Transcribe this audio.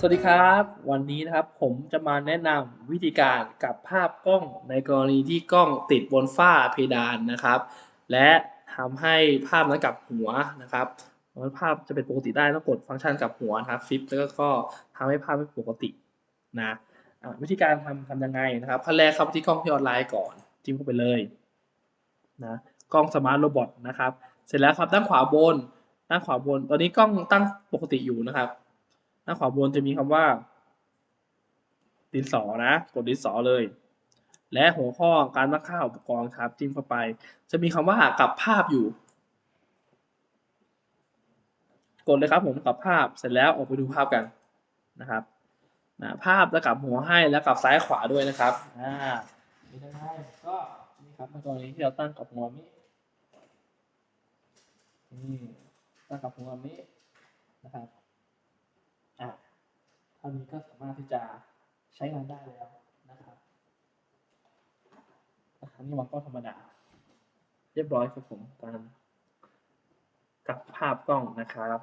สวัสดีครับ วันนี้นะครับผมจะมาแนะนำวิธีการกลับภาพกล้องในกรณีที่กล้องติดบนฝ้าเพดานนะครับ และทำให้ภาพนั้นกลับหัวนะครับเพราะภาพจะเป็นปกติได้ต้องกดฟังก์ชันกลับหัวนะครับฟิปแล้วก็ทำให้ภาพเป็นปกตินะวิธีการทำทำยังไงนะครับขั้นแรกเข้าไปที่กล้องที่ออนไลน์ก่อนจิ้มเข้าไปเลยนะกล้องสมาร์ทโรบอทนะครับ เสร็จแล้วครับด้านขวาบนด้านขวาบน ตอนนี้กล้องตั้งปกติอยู่นะครับ ด้าขวาบนจะมีคำว่า ดินสอนะ กดดินสอเลย และหัวข้อการตั้งค่าอุปกรณ์ครับจิ้มเข้าไป จะมีคำว่ากลับภาพอยู่ กดเลยครับผมกลับภาพเสร็จแล้วออกไปดูภาพกันนะครับนะภาพจะกลับหัวให้แล้วกลับซ้ายขวาด้วยนะครับอ่ามีทั้งให้ก็นี่ครับในกรณีที่เราตั้งกลับหัวนี้นี่ตั้งกลับหัวนี้นะครับ เท่านี้ก็สามารถที่จะใช้งานได้แล้วนะครับอันนี้วางกล้องธรรมดา เรียบร้อยครับผมการกลับภาพกล้องนะครับ